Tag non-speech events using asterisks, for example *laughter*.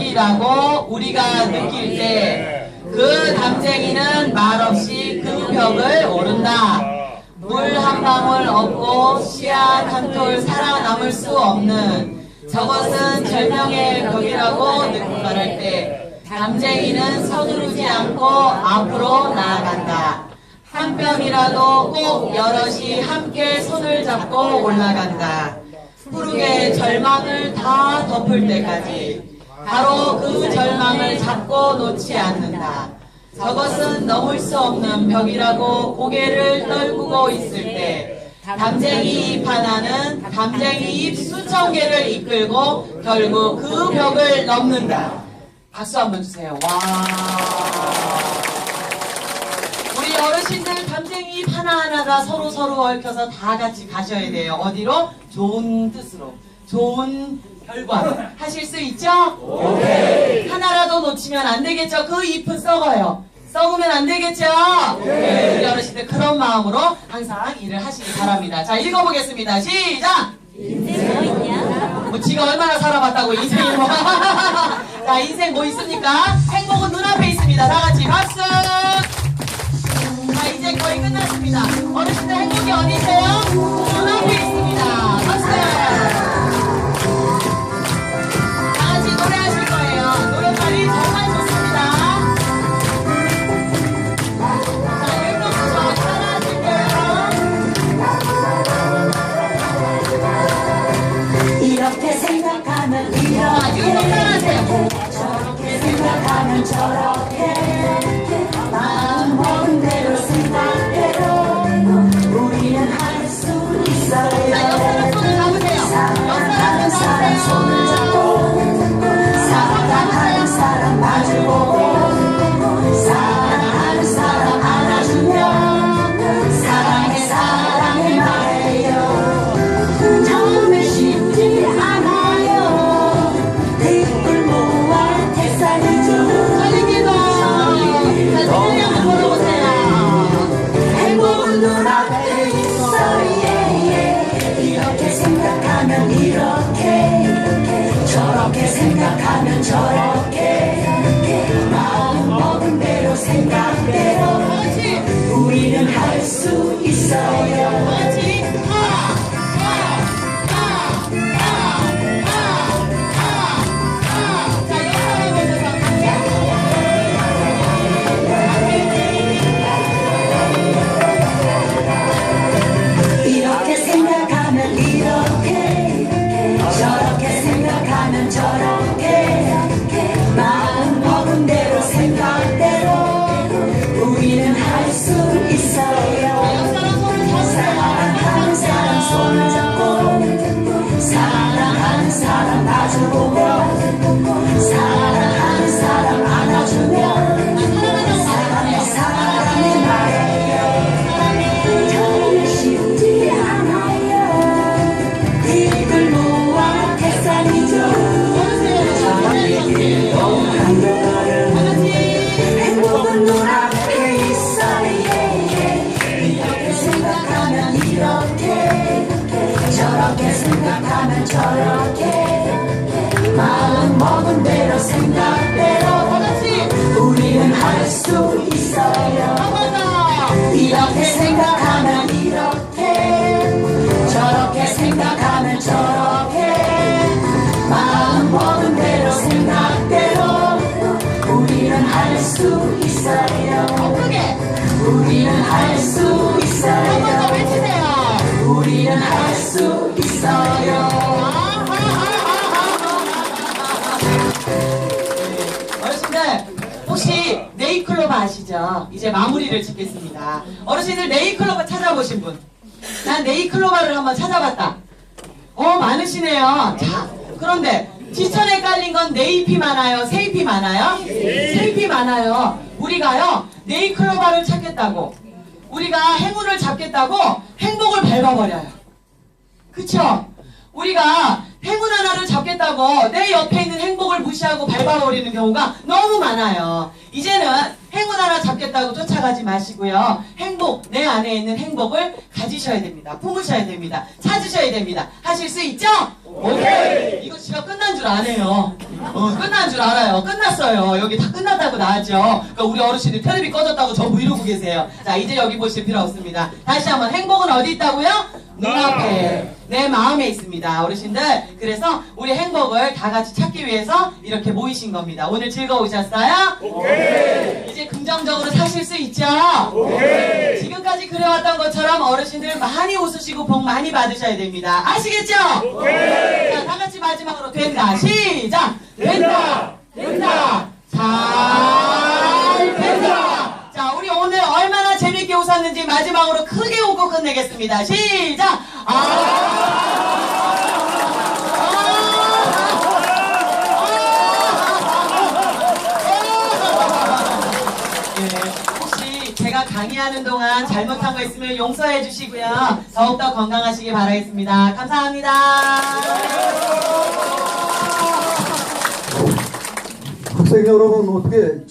이라고 우리가 느낄 때 그 담쟁이는 말없이 그 벽을 오른다. 물 한 방울 없고 씨앗 한톨 살아남을 수 없는 저것은 절명의 벽이라고 말할 때 담쟁이는 서두르지 않고 앞으로 나아간다. 한 뼘이라도 꼭 여럿이 함께 손을 잡고 올라간다. 푸르게 절망을 다 덮을 때까지 바로 그 절망을 잡고 놓지 않는다. 저것은 넘을 수 없는 벽이라고 고개를 떨구고 있을 때 담쟁이 잎 하나는 담쟁이 잎 수천 개를 이끌고 결국 그 벽을 넘는다. 박수 한번 주세요. 와. 우리 어르신들 담쟁이 잎 하나하나가 서로 서로 얽혀서 다 같이 가셔야 돼요. 어디로? 좋은 뜻으로. 좋은 결과 하실 수 있죠? 하나라도 놓치면 안 되겠죠? 그 잎은 썩어요. 썩으면 안 되겠죠? 네. 우리 어르신들 그런 마음으로 항상 일을 하시기 바랍니다. 자, 읽어보겠습니다. 시작! 뭐 지가 얼마나 살아봤다고 인생이 뭐. *laughs* 자, 인생 뭐 있습니까? 행복은 눈앞에 있습니다. 다 같이 박수! 이렇게 생각하면 저렇게 마음 먹은 대로 생각대로. 우리는 할 수 있어요 우리는 할 수 있어요 우리는 할 수 있어요 혹시 네이클로버 아시죠? 이제 마무리를 짓겠습니다. 어르신들 네이클로버 찾아보신 분? 난 네이클로버를 한번 찾아봤다. 어 많으시네요. 자 그런데 지천에 깔린 건 네잎이 많아요? 세잎이 많아요? 세잎이 많아요. 우리가요 네이클로버를 찾겠다고 우리가 행운을 잡겠다고 행복을 밟아버려요. 그쵸? 우리가 행운 하나를 잡겠다고 내 옆에 있는 행복을 무시하고 밟아버리는 경우가 너무 많아요. 이제는 행운 하나 잡겠다고 쫓아가지 마시고요. 행복, 내 안에 있는 행복을 가지셔야 됩니다. 품으셔야 됩니다. 찾으셔야 됩니다. 하실 수 있죠? 오케이! 이거 지가 끝난 줄 아네요. 어, 끝난 줄 알아요. 끝났어요. 여기 다 끝났다고 나왔죠? 그러니까 우리 어르신들 텔레비 꺼졌다고 전부 이러고 계세요. 자, 이제 여기 보실 필요 없습니다. 다시 한번 행복은 어디 있다고요? 눈앞에 내 마음에 있습니다 어르신들 그래서 우리 행복을 다 같이 찾기 위해서 이렇게 모이신 겁니다 오늘 즐거우셨어요? 이제 긍정적으로 사실 수 있죠? 지금까지 그래왔던 것처럼 어르신들 많이 웃으시고 복 많이 받으셔야 됩니다 아시겠죠? 자, 다 같이 마지막으로 된다 시작 된다 된다 잘 된다 자 우리 오늘 얼마나 재밌게 웃었는지 마지막으로 크게 웃고 끝내겠습니다 시작 예, 제가 강의하는 동안 잘못한 거 있으면 용서해 주시고요. 더욱더 건강하시길 바라겠습니다. 감사합니다. 학생 여러분 어떻게